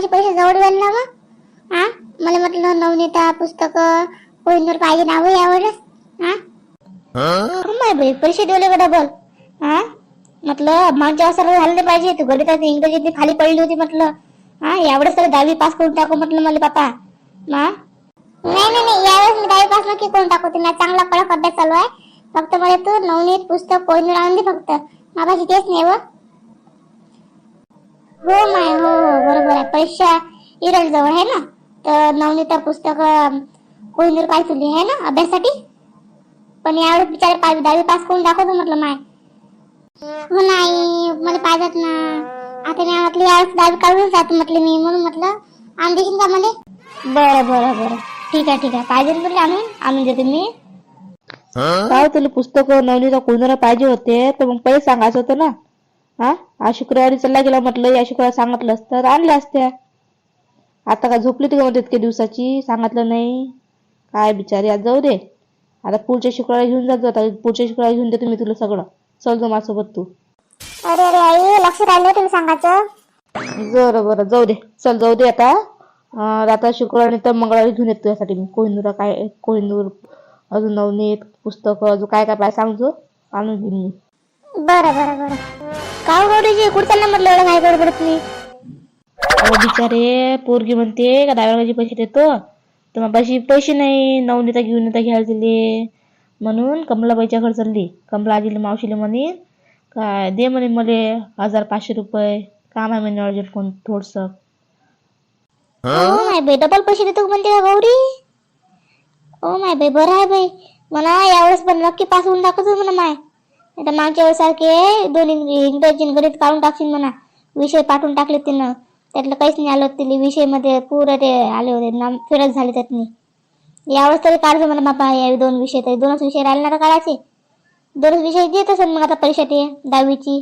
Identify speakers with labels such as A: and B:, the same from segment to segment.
A: मागायचे पैसे जवळ येईल ना मग हा मला म्हटलं नवनीता पुस्तक कोहिनूर पाहिजे नाव यावरच. हा हो? माय बाई पैसे दिले का डबल? हा म्हटलं मागच्या असं झालं नाही पाहिजे तू गणितात इंग्रजीत खाली पडली होती म्हटलं. हा यावेळेस तर दहावी पास करून टाकू म्हटलं मला बापा हा नाही नाही नाही यावेळेस मी दहावी पास नक्की करून टाकू ना चांगला कडक अभ्यास चालू आहे. फक्त मला तू नवनीत पुस्तक कोहिनूर आणून दे फक्त. मागाशी तेच नाही व हो माय हो हो बरोबर आहे. परीक्षा इरल जवळ आहे ना? तर नवनीता पुस्तक कोहिनूर तुली आहे ना अभ्यासासाठी? पण यावेळेस बिचारे पाच दहावी पास करून दाखवतो म्हटलं माय. हो नाही मला पाहिजेत ना. आता मी म्हटलं यावेळेस दहावी काढून जातो म्हटलं मी म्हणून म्हटलं आणून देशील का मला? बरं बरं बरं. ठीक आहे ठीक आहे. पाहिजे म्हटलं आणून आणून देते मी.
B: काय तुला पुस्तक नवनीता कोणाला पाहिजे होते तर मग पहिले सांगायचं होतं ना. हा? आज शुक्रवारी चालला गेला म्हटलं या शुक्रवारी सांगितलं असतं तर आणल्या असत्या. आता का झोपली होती का म्हणते इतक्या दिवसाची? सांगितलं नाही. काय बिचारी आज जाऊ दे. आता पुढच्या शुक्रवारी घेऊन जातो आता पुढच्या शुक्रवारी घेऊन देतो मी तुला सगळं. चल जो माझ्यासोबत तू.
A: अरे अरे आई लक्ष राहिलं तुम्ही सांगायचं.
B: बरं बरं जाऊ दे. चल जाऊ दे आता. अं, आता शुक्रवारी तर मंगळवारी घेऊन येतो तुझ्यासाठी मी. कोहिनूर काय कोहिनूर अजून नवनीत पुस्तक अजून काय काय पाहिजे सांगतो. आणून घेईन मी.
A: बरं बरं बरं. का गौरीजी कुठं चाललं म्हटलं एवढं काय गडबडत नाही
B: अहो बिचारे पोरगी म्हणते का दहाव्या पैसे देतो. तर मग पैसे पैसे नाही नवनीता घेऊन येता घ्यायला दिले. म्हणून कमलाबाईच्या घरी चालली. कमला आजीला मावशीला म्हणे काय दे म्हणे मले हजार पाचशे रुपये. काम आहे म्हणे अर्जंट कोण थोडस.
A: ओ माय बाई डबल पैसे देतो म्हणते का गौरी? ओ माय बाई बरं आहे बाई. मला यावेळेस पण नक्की पास होऊन दाखवतो म्हणा माय. आता मागच्या वेळेस सारखे दोन इंग्रजी गणित काढून टाकशील म्हणा. विषय पाठवून टाकले तिनं. त्यातलं काहीच नाही आलं तिला विषयमध्ये पुरं ते आले होते नाम फेरच झाले त्यातनी. यावेळेस तरी काढतो मला बापा या दोन विषय तरी. दोनच विषय राहिले ना काढायचे. दोनच विषय देत असेल मग आता परीक्षा ते दहावीची.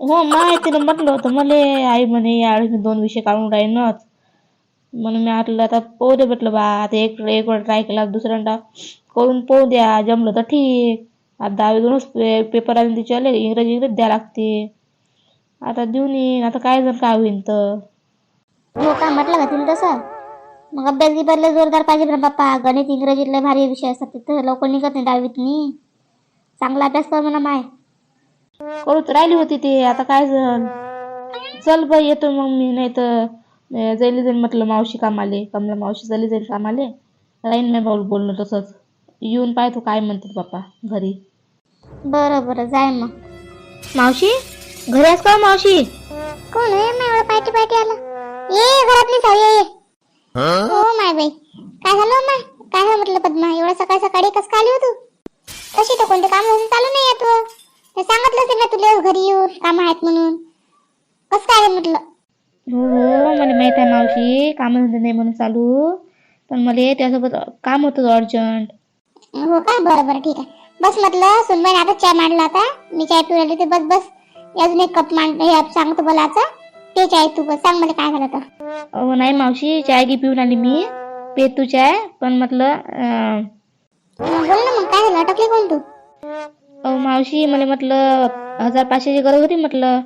B: हो माय तिनं म्हटलं होतं मले आई म्हणे यावेळेस मी दोन विषय काढून राहीनच. म्हणून मी म्हटलं आता पोहू दे म्हटलं बा आता एक एक वेळ ट्राय केला दुसऱ्यांदा करून पोहू द्या जमलं तर ठीक. आता दहावी दोनच पे- पेपर आले तिचे आले इंग्रजी इंग्रजी द्या लागते. आता देऊन येईन आता काय जर काय होईन तर.
A: हो का म्हटलं का तिने तसं? मग अभ्यास गिभ्यासला जोरदार पाहिजे ना बाप्पा. गणित इंग्रजीतले भारी विषय असतात तिथं. लवकर निघत नाही दहावीतनी. चांगला अभ्यास कर म्हणा माय.
B: करूच राहिली होती ते आता काय झालं चल बाई येतो मग मी नाही तर जाईल जाईल म्हटलं मावशी कामाले कमला मावशी चालली जाईल कामाले. राहीन मी भाऊ बोलणं तसंच. येऊन पाहतो काय म्हणतात बाप्पा घरी.
A: बरं बरं जाय मग.
B: मावशी? घरी आहेस का मावशी?
A: कोण आहे? मग एवढं पायटी पायटी आलं. ये घरातली सावी ये ये. हो? माय बाई. काय झालं हो माय? काय झालं म्हटलं पद्मा? एवढं सकाळी सकाळी कस काय आली हो तू तशी तर कोणते काम अजून चालू नाही येत हो. ते सांगितलं असेल ना तुला घरी येऊन काम आहेत म्हणून. कस काय म्हटलं?
B: हो हो मला माहीत आहे मावशी काम नाही म्हणून चालू. पण मला त्यासोबत काम होतं अर्जंट.
A: हो का? बरं बरं ठीक आहे. बस म्हटलं सुनबाई आता चहा मांडला आता मी चाय पिऊ राहिली ते बस बस. अजून एक कप मांड हे सांगतो बोलायचं ते चाय तू बस. सांग मला काय झालं तर
B: अहो नाही मावशी चाय गी पिऊन आली मी. पे तू चाय पण म्हटलं
A: बोल ना मग काय झालं? अटकली कोण तू?
B: अहो मावशी मला म्हटलं हजार पाचशेची गरज होती म्हटलं.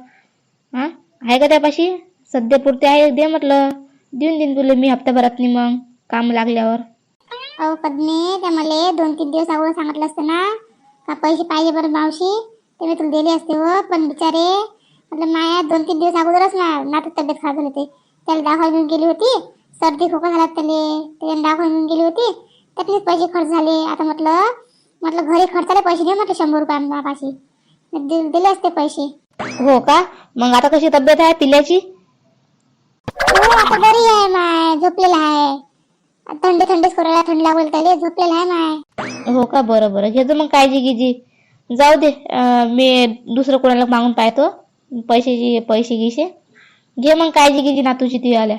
B: हा? आहे का त्यापाशी? सध्या पुरते आहे दे म्हटलं. देऊन देईन तुला मी हप्त्याभरात नाही मग काम लागल्यावर.
A: अहो पद्मे त्या मला दोन तीन दिवस अगोदर सांगितलं असतं ना. का पैसे पाहिजे बरं मावशी. ते मी तुला दिले असते व पण बिचारे म्हटलं माया दोन तीन दिवस अगोदरच ना नाटक तब्येत खराब झाली होती. त्याला दाखवा घेऊन गेली होती. सर्दी खोका झाला त्याला. त्याने दाखवा घेऊन गेली होती. त्यातलेच पैसे खर्च झाले. आता म्हटलं म्हटलं घरी खर्चाला पैसे दे म्हटलं शंभर रुपये मापाशी दि- दिले असते पैसे.
B: हो का? मग आता कशी तब्येत आहे पिल्याची?
A: हो आता बरी आहे माय झोपलेला आहे. थंडी थंडीच करायला थंड लागेल त्याला झोपलेला आहे माय.
B: हो का? बरं बरं. घेतो मग काळजी गिजी. जाऊ दे मी दुसरं कोणाला मागून पाहतो. पैशाची पैसे गिसे घे मग काळजी गिजी ना तुझी ती आल्या.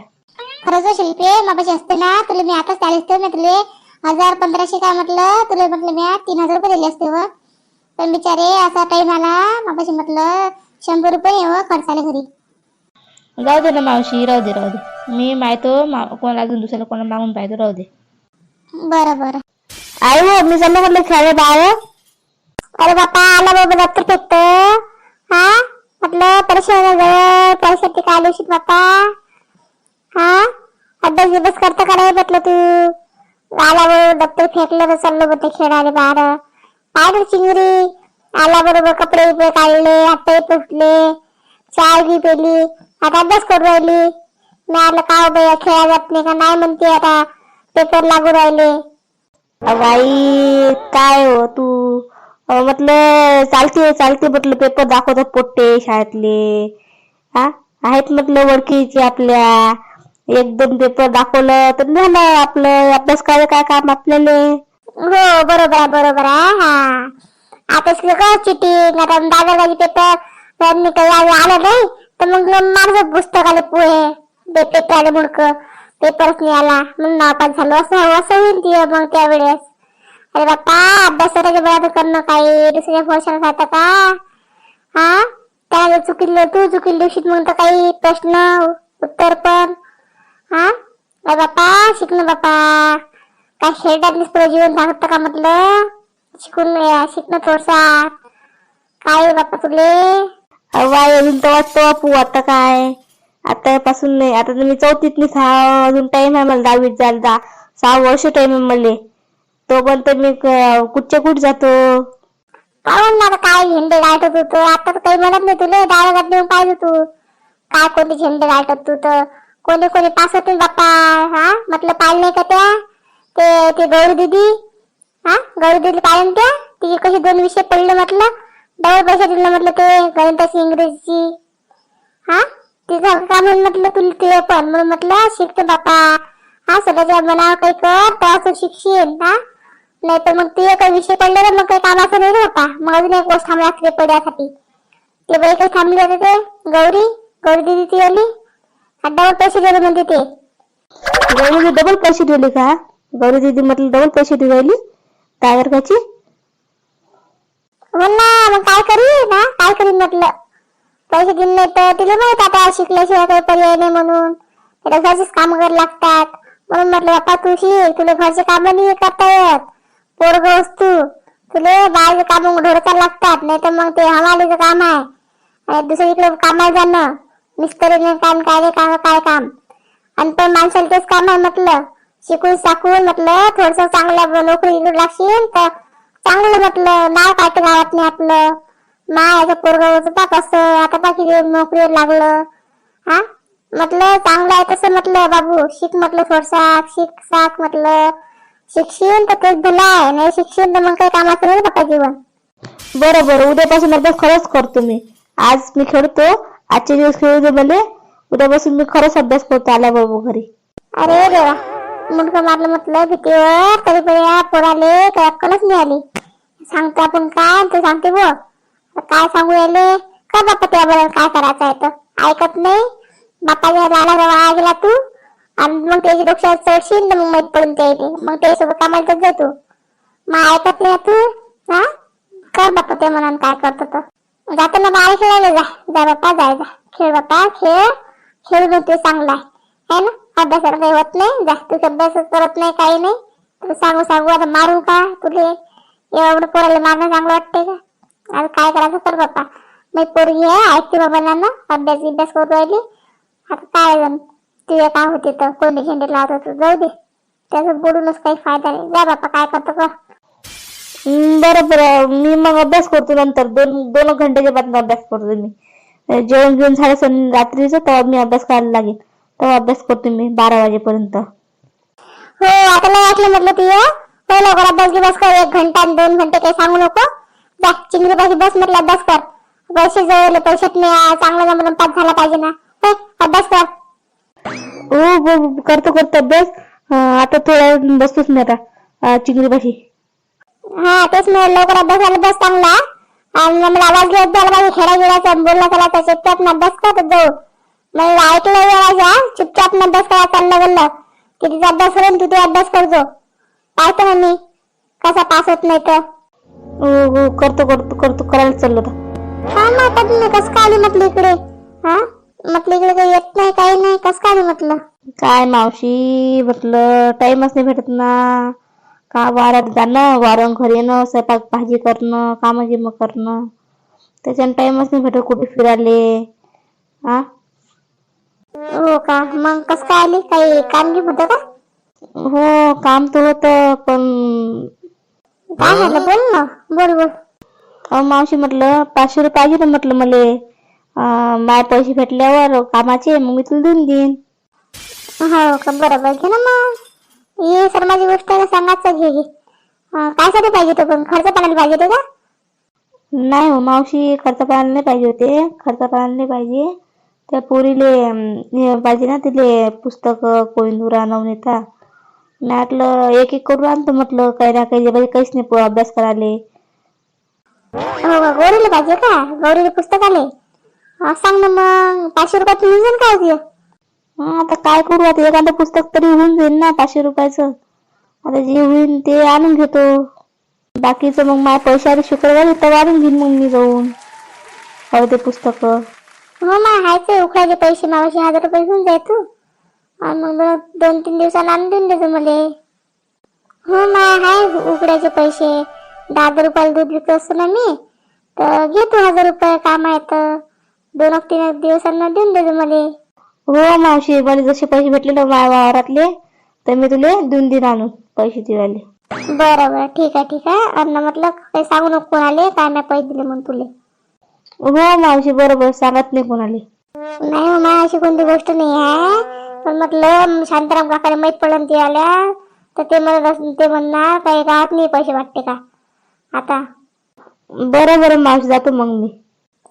A: खरंच शिल्पे मापाशी असते ना तुला मी आताच आले असते मी तुला हजार पंधराशे काय म्हटलं? तुला म्हटलं मी तीन हजार रुपये दिले असते व. पण बिचारे असा टाइम आला मापाशी म्हटलं शंभर रुपये व खर्चाले घरी.
B: जाऊ दे ना मावशी राहू दे राहू दे. मी माहितो मा कोणाला अजून दुसऱ्याला कोणाला मागून पाहतो राहू दे.
A: बरं बरं.
B: आई हो मी चाललो म्हटलं खेळ बाळ.
A: अरे बापा आला बाबा दप्तर फेकत. हा? म्हटलं परीक्षा जवळ परीक्षेसाठी काय आली बापा हा? अभ्यास बिभ्यास करता का नाही म्हटलं तू? आला बरोबर दप्तर फेकलं तर चाललो बोलते खेळायला बाहेर. बाहेर चिंगरी? आल्याबरोबर कपडे बिपडे काढले हातही फुटले चाय बी पेली. आता अभ्यास करू राहिली. मी आलं का बाई खेळायला जात नाही का नाही म्हणते आता. पेपर लागू राहिले.
B: बाई काय हो तू? अं, म्हटलं चालते चालते म्हटलं पेपर दाखवतात पोट्टे शाळेतले. हा आहेत म्हटलं ओळखीचे आपल्या. एक दोन पेपर दाखवलं तर झालं आपलं. अभ्यास करायचं काय काम आपल्याला?
A: हो बरोबर आहे बरोबर आहे हा. आता सगळं चिटिंग. आता दादागाजी पेपर त्यांनी काही आज आलं नाही? तर मग माझं पुस्तकाले पोहे ते पेपर मुडक पेपरच नाही आला म्हणून नापास झालो. असं असं होईल ती मग त्यावेळेस. अरे बाप्पा अभ्यास करायच्या वेळात करणं काही दुसऱ्या वर्षाला खाता का? हा? त्याला चुकील तू चुकील दिवशीत मग तर काही प्रश्न उत्तर पण. हा? अरे बाप्पा शिकणं बाप्पा. काय शेरडातलीच तुला जीवन सांगत का म्हटलं? शिकून या, शिकणं थोडसा. काय हो बाप्पा तुले?
B: बाई अजून तर वाटतो बापू आता काय? आतापासून नाही आता तर मी चौथीत नाही सहा अजून टाइम आहे मला दहावीत जायला. दहा सहा वर्ष टाइम आहे मला. तोपर्यंत मी कुठच्या कुठ जातो?
A: पाहून ना काय झेंडे गाठत होतो? आता तर काही म्हणत नाही तुले डायरेक्ट देऊन पाहिजे तू काय कोणते झेंडे गाठत तू तर कोणी कोणी पास होते बाप्पा हा? म्हटलं पाहिलं नाही का त्या? ते ते गौरी दिदी हा? गौरी दिदी पाहिलं त्या? तिची कशी दोन विषय पडले म्हटलं? डबल पैसे दिले म्हटलं ते गणिताची इंग्रजीची हा? तिचं का म्हणून म्हटलं तुला ते पण? म्हणून म्हटलं शिकतो बापा. हा स्वतःच्या मनावर काही कर तर असं शिकशील हा? नाही तर मग ते काही विषय पडले तर मग काही कामाचं नाही होता. मग अजून एक गोष्ट थांबला असते पड्यासाठी ते बाई काही थांबले होते ते? गौरी? गौरी दिदी ती आली? डबल पैसे दिले म्हणते ते.
B: गौरी डबल पैसे दिले का? गौरी दिदी म्हटलं डबल पैसे देऊ राहिली. टायर काची
A: हो मग काय करीन ना काय करीन म्हटलं? पैसे दिले नाही तर तिला माहीत आता शिकल्याशिवाय काही पर्याय नाही म्हणून. त्याला घरचेच काम करायला लागतात. म्हणून म्हटलं बाप्पा तू शिक तुला घरचे काम नाही करता येत. पोरग वस्तू तुले बाहेरचे काम ढोडका लागतात नाही तर मग ते हमालीचं काम आहे. आणि दुसरीकडे कामाला जाणं. मिस्त्रीने काम काय काय काय काम. आणि पण माणसाला तेच काम आहे म्हटलं. शिकून साकून म्हटलं थोडस चांगल्या नोकरी लागशील तर चांगलं म्हटलं नाव काढतं गावात नाही आपलं? मा याचं पोरग होतं कसं आता बाकी नोकरीवर लागलं. हा? म्हटलं चांगलं आहे तसं म्हटलं बाबू. शिक म्हटलं थोडसा शिक साक म्हटलं. शिक्षण तर तेच भलं आहे. नाही शिक्षण तर मग काही कामाचं नाही बाबा जीवन.
B: बरं बरं. उद्यापासून अभ्यास खरंच करतो मी. आज मी खेळतो. आजचे दिवस खेळू दे मला. उद्यापासून मी खरंच अभ्यास करतो आल्याबरोबर घरी.
A: अरे देवा. मुलगा मारलं म्हटलं भीतीवर तरी पण या पोराले काही अक्कलच नाही आली सांगतो आपण काय ते सांगते बो काय सांगू यायले का बाप्पा त्याबरोबर काय करायचं आहे तर. ऐकत नाही? बाप्पाच्या लाला रवा गेला तू. आणि मग त्याची डोक्यात चढशील तर मग माहीत पडून ते येते मग त्याच्यासोबत कामाला तर जातो मग ऐकत नाही तू? हा? कर बाप्पा ते म्हणून काय करतो तर जाताना बाहेर खेळायला जा. जा बाप्पा जाय जा. खेळ बाप्पा खेळ. खेळ मग ते चांगला आहे. ना? अभ्यासाला काही होत नाही जास्त अभ्यास करत नाही काही नाही. तू सांगू सांगू आता मारू का तुले? एवढं पोराला मारणं चांगलं वाटतंय का? आता काय करायचं कर बाप्पा. मी पोरगी आहे ऐकते बाबा ना अभ्यास बिभ्यास करू राहिली. आता काय जण? तुझे काय होते तर कोणी झेंडे लावत होतं जाऊ दे. त्याचं बोलूनच काही फायदा नाही. जा बाप्पा काय करतो का
B: बरोबर बरं बरं. मी मग अभ्यास करतो नंतर. दोन दोन घंट्याच्या बाद अभ्यास करतो मी. जेवण घेऊन झालं रात्रीचं तेव्हा मी अभ्यास करायला लागेल तेव्हा अभ्यास करतो मी बारा वाजेपर्यंत.
A: हो आता नाही ऐकलं म्हटलं तू हे. हो लवकर अभ्यास गिभ्यास कर एक घंटा आणि दोन घंटे काही सांगू नको. जा चिंगरी पाशी बस म्हटलं अभ्यास कर. पैसे जवळ पैशात नाही चांगला जमून पास झाला पाहिजे ना. हे, अभ्यास कर.
B: हो हो, हो, करतो करतो अभ्यास. आता वेळ बसतोच मी आता चिंगरीपाशी
A: हा तेच मी लवकर अभ्यास झाला बस चांगला. आणि मला आवाज घेत झाला पाहिजे खेळा बोलणं करायचं चुपचाप न अभ्यास करत जाऊ. मग ऐकलं वेळाचा चुपचाप न अभ्यास करा चाललं गेलं की तिचा अभ्यास करून तू ते अभ्यास करतो. पाहतो ना मी. कसा पास होत नाही तर.
B: हो हो करतो करतो करतो करायला चाललो आता.
A: हा ना आता तुम्ही कसं काय आली म्हटलं इकडे? हा? म्हटलं इकडे काही येत नाही काही नाही. कसं काय आली म्हटलं?
B: काय मावशी म्हटलं टाइमच नाही भेटत ना. का वारात जाणं वारं घरी येणं स्वयंपाक भाजी करणं कामं गिमं करणं. त्याच्यानं टाइमच नाही भेटत कुठे फिरायले. हा?
A: हो का? मग कस काय आली? काही काम घेत होतं का?
B: हो काम तर होतं पण
A: काय झालं? बोल ना. बोल बोल.
B: अहो मावशी म्हटलं पाचशे रुपये पाहिजे ना म्हटलं मला. अं, माय पैसे भेटल्यावर कामाचे मग मी तुला देऊन देईन.
A: हो का? बरोबर. घे ना मग. ये सर माझी गोष्ट आहे ना सांगायचं घे घे. अं, काय साठी पाहिजे तो पण? खर्च पाण्याला पाहिजे तो का?
B: नाही हो मावशी खर्च पाहायला नाही पाहिजे होते. खर्च पाहायला नाही पाहिजे. त्या पोरीले पाहिजे ना तिले पुस्तक कोहिंदुरा नवनीता. मी म्हटलं एक एक करून आणतो म्हटलं काही ना काही म्हणजे काहीच नाही पो- अभ्यास करायले.
A: हो का गौरीला पाहिजे का? गौरीला पुस्तक आले. सांग ना मग पाचशे रुपयात मिळून जाईल का होती
B: आता काय करू आता? एखादं पुस्तक तरी होऊन जाईल ना पाचशे रुपयाचं. आता जे होईल ते आणून घेतो. बाकीचं मग माझ्या पैशाने शुक्रवारी तर आणून घेईन मग मी जाऊन. हवं ते पुस्तक.
A: हो मग हायचे उकळाचे पैसे मावाशी हजार रुपये घेऊन जाय तू. आणि मग दोन- तीन दिवसांना आणून देऊन देतो मला. हो माय हाय उकड्याचे पैसे. दहा हजार रुपयाला दूध विकत असतो ना मी तर घे तू हजार रुपये काम आहे तर. दोन एक तीन दिवसांना देऊन देतो मला.
B: हो मावशी मला जसे पैसे भेटले ना माझ्या वावरातले तर मी तुले देऊन देईन आणून पैसे दिवाले.
A: बरं बरं. ठीक आहे ठीक आहे. अन्न म्हटलं काही सांगू नको कोणाले काय नाही पैसे दिले म्हणून तुले.
B: हो मावशी बरोबर सांगत नाही कोणाले.
A: नाही हो माय अशी कोणती गोष्ट नाही आहे. पण म्हटलं शांताराम काकाने माहीत पडलं ते आल्या. तर ते म्हणत ते म्हणणार काही राहत नाही पैसे वाटते का? आता.
B: बरं बरं मावशी जातो मग मी.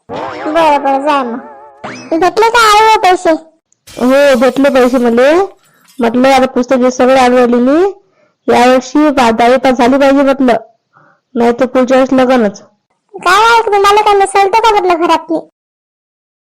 A: बरं बरं जाय मग. भेटले का आहे हो पैसे?
B: हो भेटले पैसे मला. म्हटलं आता पुस्तक सगळे आणले मी. यावर्षी दहावी पास झाली पाहिजे म्हटलं. नाही तर पुढच्या वेळेस लगनच.
A: काय आहे तुम्हाला काय मिसळतं का म्हटलं घरात